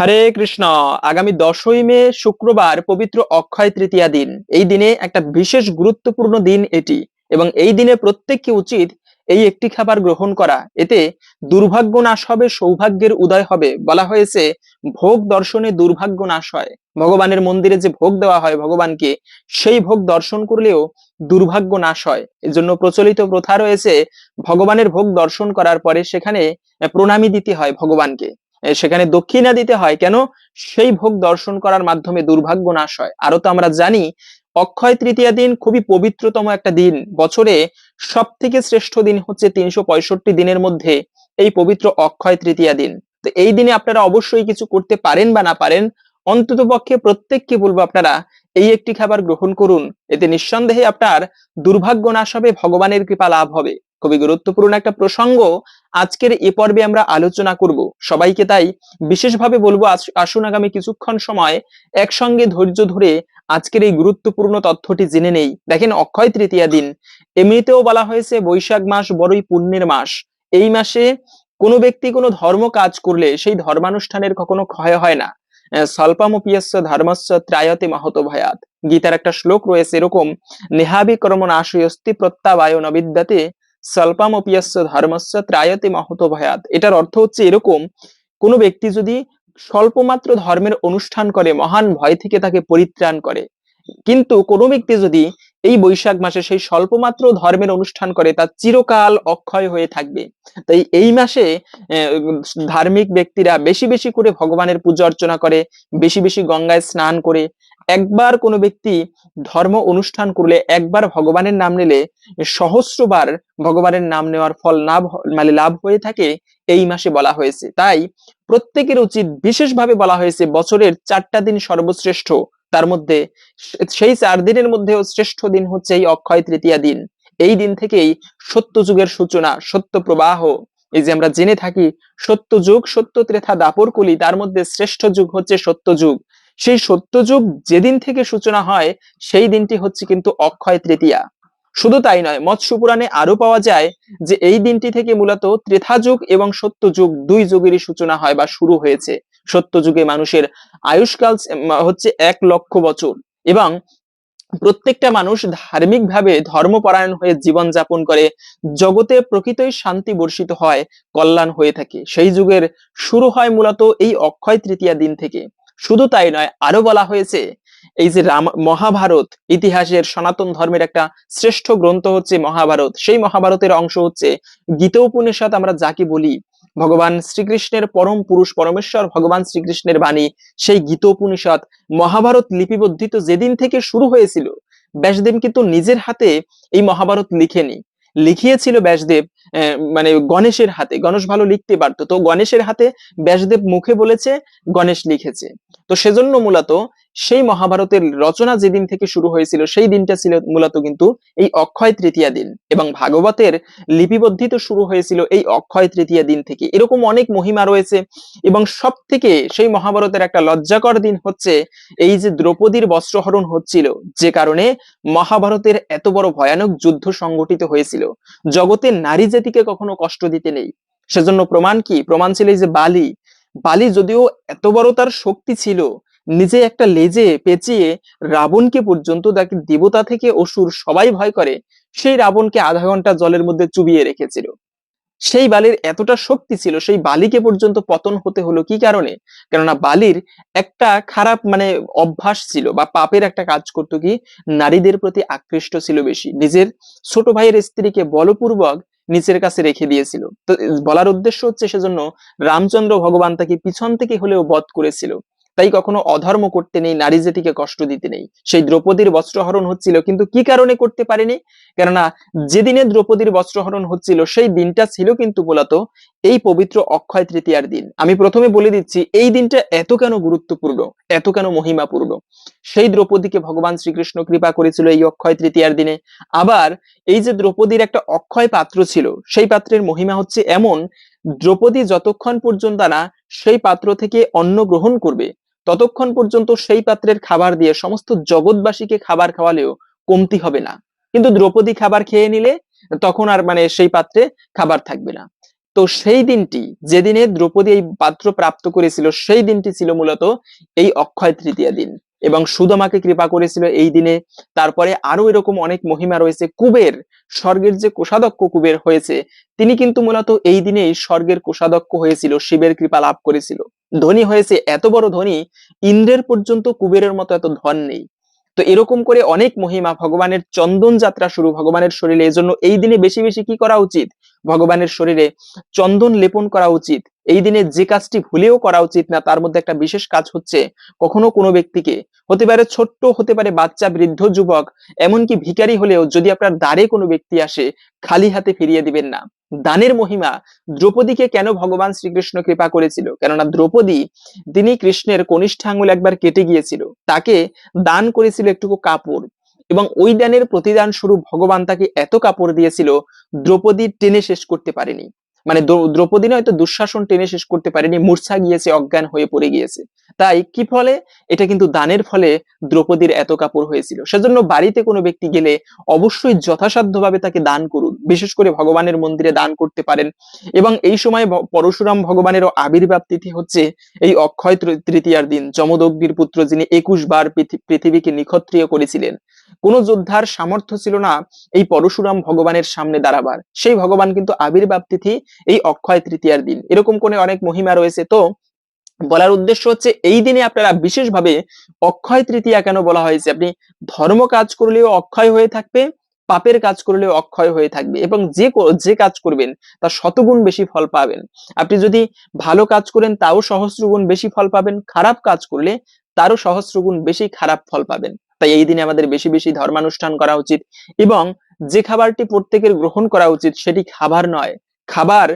হরে কৃষ্ণ। আগামী দশই মে, শুক্রবার, পবিত্র অক্ষয় তৃতীয়া দিন। এই দিনে একটা বিশেষ গুরুত্বপূর্ণ দিন এটি এবং এই দিনে প্রত্যেককে উচিত এই একটি খাবার গ্রহণ করা। এতে দুর্ভাগ্য নাশ হবে, সৌভাগ্যের উদয় হবে। বলা হয়েছে, ভোগ দর্শনে দুর্ভাগ্য নাশ হয়। ভগবানের মন্দিরে যে ভোগ দেওয়া হয় ভগবানকে, সেই ভোগ দর্শন করলেও দুর্ভাগ্য নাশ হয়। এজন্য প্রচলিত প্রথা রয়েছে, ভগবানের ভোগ দর্শন করার পরে সেখানে প্রণামী দিতে হয় ভগবানকে। সেখানে দক্ষিণা দিতে হয়। কেন? সেই ভোগ দর্শন করার মাধ্যমে দুর্ভাগ্য নাশ হয়। আরও তো আমরা জানি, অক্ষয় তৃতীয়া দিন খুবই পবিত্রতম একটা দিন। বছরে সব থেকে শ্রেষ্ঠ দিন হচ্ছে তিনশো পঁয়ষট্টি দিনের মধ্যে এই পবিত্র অক্ষয় তৃতীয়া দিন। তো এই দিনে আপনারা অবশ্যই কিছু করতে পারেন বা না পারেন অন্তত পক্ষে প্রত্যেককে বলব আপনারা, এই একটি খাবার গ্রহণ করুন। এতে নিঃসন্দেহে আপনার দুর্ভাগ্য নাশ হবে, ভগবানের কৃপা লাভ হবে। খুবই গুরুত্বপূর্ণ একটা প্রসঙ্গ আজকের এ পর্বে আমরা আলোচনা করব। সবাইকে তাই বিশেষভাবে বলব আস- আসুন আগামী কিছুক্ষণ সময় একসঙ্গে ধৈর্য ধরে আজকের এই গুরুত্বপূর্ণ তথ্যটি জেনে নেই। দেখেন, অক্ষয় তৃতীয়া দিন। এমনিতেও বলা হয়েছে, বৈশাখ মাস বড়ই পুণ্যের মাস। এই মাসে কোনো ব্যক্তি কোনো ধর্ম কাজ করলে সেই ধর্মানুষ্ঠানের কখনো ক্ষয় হয় না। স্বল্পমপিয়স্য ধর্মস্য ত্রায়তে মাহত ভয়াত। গীতার একটা শ্লোক রয়েছে এরকম, নেহাবি কর্ম নাশয়স্তি প্রত্যাবায় নবিদ্যাতে স্বল্পমপিয়স্য ধর্মস্য ত্রায়তে মাহত ভয়াত। এটার অর্থ হচ্ছে এরকম, কোনো ব্যক্তি যদি স্বল্পমাত্র ধর্মের অনুষ্ঠান করে, মহান ভয় থেকে তাকে পরিত্রাণ করে, কিন্তু কোনো ব্যক্তি যদি এই বৈশাখ মাসে সেই স্বল্পমাত্র ধর্মের অনুষ্ঠান করে তা চিরকাল অক্ষয় হয়ে থাকবে। তাই এই মাসে ধার্মিক ব্যক্তিরা বেশি বেশি করে ভগবানের পূজা অর্চনা করে, বেশি বেশি গঙ্গায় স্নান করে, একবার কোনো ব্যক্তি ধর্ম অনুষ্ঠান করলে একবার ভগবানের নাম নিলে সহস্রবার ভগবানের নাম নেওয়ার ফল লাভ মানে লাভ হয়ে থাকে এই মাসে বলা হয়েছে। তাই প্রত্যেকের উচিত বিশেষভাবে বলা হয়েছে বছরের চারটা দিন সর্বশ্রেষ্ঠ তার মধ্যে সেই চার দিনের মধ্যেও শ্রেষ্ঠ দিন হচ্ছে এই অক্ষয় তৃতীয়া দিন। এই দিন থেকেই সত্য যুগের সূচনা, সত্য প্রবাহ, এই যে আমরা জেনে থাকি সত্য যুগ সত্য ত্রেথা, দাপর কুলি, তার মধ্যে শ্রেষ্ঠ যুগ হচ্ছে সত্য যুগ সেই সত্য যুগ যেদিন থেকে সূচনা হয়, সেই দিনটি হচ্ছে কিন্তু অক্ষয় তৃতীয়া। শুধু তাই নয় মৎস্য পুরাণে আরও পাওয়া যায় যে এই দিনটি থেকে মূলত ত্রেথা যুগ এবং সত্য যুগ দুই যুগেরই সূচনা হয় বা শুরু হয়েছে। সত্য যুগে মানুষের আয়ুষ্কাল হচ্ছে এক লক্ষ বছর। এবং প্রত্যেকটা মানুষ ধার্মিক ভাবে ধর্মপরায়ণ হয়ে জীবন যাপন করে, জগতে প্রকৃতই শান্তি বর্ষিত হয়, কল্যাণ হয়ে থাকে। সেই যুগের শুরু হয় মূলত এই অক্ষয় তৃতীয়া দিন থেকে। শুধু তাই নয়, আরও বলা হয়েছে, এই যে রাম, মহাভারত ইতিহাসের সনাতন ধর্মের একটা শ্রেষ্ঠ গ্রন্থ হচ্ছে মহাভারত। সেই মহাভারতের অংশ হচ্ছে গীত উপনিষদ আমরা যাকে বলি। ভগবান শ্রীকৃষ্ণের পরম পুরুষ পরমেশ্বর, ভগবান শ্রীকৃষ্ণের বাণী, সেই গীত উপনিষদ মহাভারত লিপিবদ্ধিত যেদিন থেকে শুরু হয়েছিল, ব্যাসদেব কিন্তু নিজের হাতে এই মহাভারত লিখেনি। লিখিয়েছিল ব্যাসদেব মানে গণেশের হাতে, গণেশ ভালো লিখতে পারতো। তো গণেশের হাতে ব্যাসদেব মুখে বলেছে, গণেশ লিখেছে। তো সেজন্য মূলত সেই মহাভারতের রচনা যেদিন থেকে শুরু হয়েছিল, সেই দিনটা ছিল মূলত কিন্তু এই অক্ষয় তৃতীয়া দিন। এবং ভাগবতের লিপিবদ্ধিত শুরু হয়েছিল এই অক্ষয় তৃতীয়া দিন থেকে। এরকম অনেক মহিমা রয়েছে এবং সব থেকে সেই মহাভারতের একটা লজ্জাকর দিন হচ্ছে এই যে দ্রৌপদীর বস্ত্রহরণ হচ্ছিল, যে কারণে মহাভারতের এত বড় ভয়ানক যুদ্ধ সংগঠিত হয়েছিল। জগতে নারী জাতিকে কখনো কষ্ট দিতে নেই। সেজন্য প্রমাণ কি? প্রমাণ ছিল এই যে বালি। বালি যদিও এত বড় তার শক্তি ছিল নিজে একটা লেজে পেঁচিয়ে রাবণকে পর্যন্ত তাকে দেবতা থেকে অসুর সবাই ভয় করে, সেই রাবণকে আধা ঘণ্টা জলের মধ্যে চুবিয়ে রেখেছিল। সেই বালির এতটা শক্তি ছিল, সেই বালিকে পর্যন্ত পতন হতে হলো কি কারণে? কেননা বালির একটা খারাপ মানে অভ্যাস ছিল বা পাপের একটা কাজ করতো কি, নারীদের প্রতি আকৃষ্ট ছিল বেশি। নিজের ছোট ভাইয়ের স্ত্রীকে বলপূর্বক নিচের কাছে রেখে দিয়েছিল। তো, বলার উদ্দেশ্য হচ্ছে সেজন্য রামচন্দ্র ভগবান তাকে পিছন থেকে হলেও বধ করেছিল। তাই কখনো অধর্ম করতে নেই, নারী জাতিকে কষ্ট দিতে নেই। সেই দ্রৌপদীর বস্ত্রহরণ হচ্ছিল, কিন্তু কি কারণে করতে পারেনি? কেননা যেদিনে দ্রৌপদীর বস্ত্রহরণ হচ্ছিল, সেই দিনটা ছিল কিন্তু মূলত এই পবিত্র অক্ষয় তৃতীয়ার দিন। আমি প্রথমে বলে দিচ্ছি, এই দিনটা এত কেন গুরুত্বপূর্ণ, এত কেন মহিমাপূর্ণ? সেই দ্রৌপদীকে ভগবান শ্রীকৃষ্ণ কৃপা করেছিল এই অক্ষয় তৃতীয়ার দিনে। আবার এই যে দ্রৌপদীর একটা অক্ষয় পাত্র ছিল, সেই পাত্রের মহিমা হচ্ছে এমন, দ্রৌপদী যতক্ষণ পর্যন্ত না সেই পাত্র থেকে অন্ন গ্রহণ করবে ততক্ষণ পর্যন্ত সেই পাত্রের খাবার দিয়ে সমস্ত জগৎবাসীকে খাবার খাওয়ালেও কমতি হবে না। কিন্তু দ্রৌপদী খাবার খেয়ে নিলে তখন আর মানে সেই পাত্রে খাবার থাকবে না। তো সেই দিনটি, যেদিনে দ্রৌপদী এই পাত্র প্রাপ্ত করেছিল, সেই দিনটি ছিল মূলত এই অক্ষয় তৃতীয় দিন। এবং সুদমাকে কৃপা করেছিল এই দিনে। তারপরে আরও এরকম অনেক মহিমা রয়েছে। কুবের, স্বর্গের যে কোষাধ্যক্ষ কুবের হয়েছে, তিনি কিন্তু মূলত এই দিনেই স্বর্গের কোষাধ্যক্ষ হয়েছিল, শিবের কৃপা লাভ করেছিল। ধনী হয়েছে এত বড় ধনী, ইন্দ্রের পর্যন্ত কুবেরের মতো এত ধন নেই। তো এরকম করে অনেক মহিমা, ভগবানের চন্দন যাত্রা শুরু, ভগবানের শরীরে। এজন্য এই দিনে বেশি বেশি কি করা উচিত? ভগবানের শরীরে চন্দন লেপন করা উচিত। এই দিনে যে কাজটি ভুলেও করা উচিত না, তার মধ্যে একটা বিশেষ কাজ হচ্ছে কখনো কোনো ব্যক্তিকে, হতে পারে ছোট্ট, হতে পারে বাচ্চা, বৃদ্ধ, যুবক, এমনকি ভিখারি হলেও যদি আপনার দ্বারে কোনো ব্যক্তি আসে, খালি হাতে ফিরিয়ে দিবেন না। দানের মহিমা, দ্রৌপদীকে কেন ভগবান শ্রীকৃষ্ণ কৃপা করেছিল? কেননা দ্রৌপদী, তিনি কৃষ্ণের কনিষ্ঠ আঙুল একবার কেটে গিয়েছিল। তাকে দান করেছিল একটুকু কাপড় এবং ওই দানের প্রতিদান স্বরূপ ভগবান তাকে এত কাপড় দিয়েছিল, দ্রৌপদী টেনে শেষ করতে পারেনি। মানে দ্রৌ- দ্রৌপদী হয়তো দুঃশাসন টেনে শেষ করতে পারেনি, মূর্ছা গিয়েছে, অজ্ঞান হয়ে পড়ে গিয়েছে। তাই কি ফলে? এটা কিন্তু দানের ফলে দ্রৌপদীর এত কাপড় হয়েছিল। সেজন্য বাড়িতে কোনো ব্যক্তি গেলে অবশ্যই যথাসাধ্যভাবে তাকে দান করুন। বিশেষ করে ভগবানের মন্দিরে দান করতে পারেন। এবং এই সময় পরশুরাম ভগবানেরও আবির্ভাব তিথি হচ্ছে এই অক্ষয় তৃতীয়ার দিন। যমদগ্নির পুত্র যিনি একুশ বার পৃথিবীকে নিক্ষত্রিয় করেছিলেন। কোন যোদ্ধার সামর্থ্য ছিল না এই পরশুরাম ভগবানের সামনে দাঁড়াবার। সেই ভগবান কিন্তু আবির্ভাব তিথি এই অক্ষয় তৃতীয়ার দিন। এরকম করে অনেক মহিমা রয়েছে। তো বলার উদ্দেশ্য হচ্ছে এই দিনে আপনারা বিশেষভাবে অক্ষয় তৃতীয়া কেন বলা হয়েছে আপনি ধর্ম কাজ করলেও অক্ষয় হয়ে থাকবে পাপের কাজ করলে অক্ষয় হয়ে থাকবে এবং যে যে কাজ করবেন তার শতগুণ বেশি ফল পাবেন। আপনি যদি ভালো কাজ করেন তাও সহস্রগুণ বেশি ফল পাবেন, খারাপ কাজ করলে তারও সহস্রগুণ বেশি খারাপ ফল পাবেন। তাই এই দিনে আমাদের বেশি বেশি ধর্মানুষ্ঠান করা উচিত এবং যে খাবারটি প্রত্যেকের গ্রহণ করা উচিত সেটি খাবার নয়। খাবার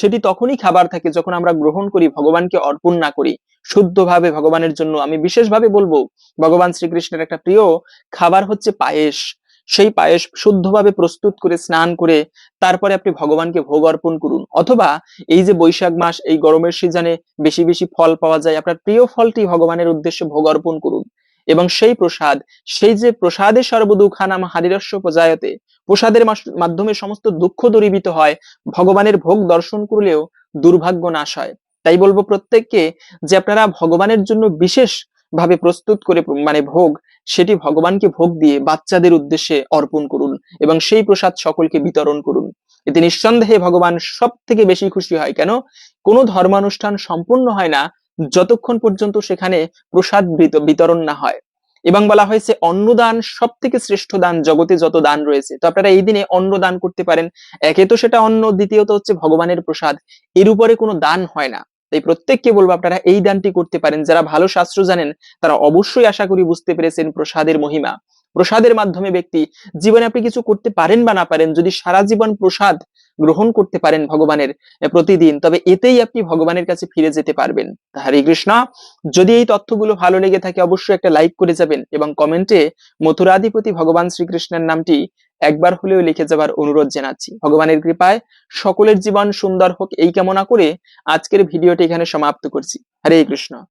সেটি তখনই খাবার থাকে যখন আমরা গ্রহণ করি, ভগবানকে অর্পণ না করি। শুদ্ধভাবে ভগবানের জন্য আমি বিশেষভাবে বলব, ভগবান শ্রীকৃষ্ণের একটা প্রিয় খাবার হচ্ছে পায়েস। সেই পায়েস শুদ্ধভাবে প্রস্তুত করে স্নান করে তারপরে আপনি ভগবানকে ভোগ অর্পণ করুন। অথবা এই যে বৈশাখ মাস, এই গরমের সিজনে বেশি বেশি ফল পাওয়া যায়, আপনার প্রিয় ফলটি ভগবানের উদ্দেশ্যে ভোগ অর্পণ করুন। এবং সেই প্রসাদ, সেই যে প্রসাদে সর্বদুঃখানাম হারিরস্য প্রজায়তে প্রসাদের মাধ্যমে সমস্ত দুঃখ দূরীভূত হয়, ভগবানের ভোগ দর্শন করলেও দুর্ভাগ্য নাশ হয়। তাই বলব প্রত্যেককে যে আপনারা ভগবানের জন্য বিশেষ ভাবে প্রস্তুত করে মানে ভোগ সেটি ভগবানকে ভোগ দিয়ে বাচ্চাদের উদ্দেশ্যে অর্পণ করুন এবং সেই প্রসাদ সকলকে বিতরণ করুন। এতে নিঃসন্দেহে ভগবান সব থেকে বেশি খুশি হয় কেন? কোনো ধর্মানুষ্ঠান সম্পূর্ণ হয় না যতক্ষণ পর্যন্ত সেখানে প্রসাদ বিত- বিতরণ না হয়। এবং বলা হয়েছে, অন্নদান সব থেকে শ্রেষ্ঠ দান, জগতে যত দান রয়েছে। তো আপনারা এই দিনে অন্ন দান করতে পারেন। একে তো সেটা অন্ন, দ্বিতীয়ত হচ্ছে ভগবানের প্রসাদ। এর উপরে কোনো দান হয় না। তাই প্রত্যেককে বলব আপনারা এই দানটি করতে পারেন। যারা ভালো শাস্ত্র জানেন, তারা অবশ্যই আশা করি বুঝতে পেরেছেন প্রসাদের মহিমা। প্রসাদের মাধ্যমে ব্যক্তি জীবনে আপনি কিছু করতে পারেন বা না পারেন, যদি সারা জীবন প্রসাদ গ্রহণ করতে পারেন ভগবানের প্রতিদিন, তবে এতেই আপনি ভগবানের কাছে ফিরে যেতে পারবেন। হরে কৃষ্ণ। যদি এই তথ্যগুলো ভালো লেগে থাকে, অবশ্যই একটা লাইক করে যাবেন এবং কমেন্টে মথুরাধিপতি ভগবান শ্রীকৃষ্ণের নামটি একবার হলেও লিখে যাবার অনুরোধ জানাচ্ছি। ভগবানের কৃপায় সকলের জীবন সুন্দর হোক, এই কামনা করে আজকের ভিডিওটি এখানে সমাপ্ত করছি। হরে কৃষ্ণ।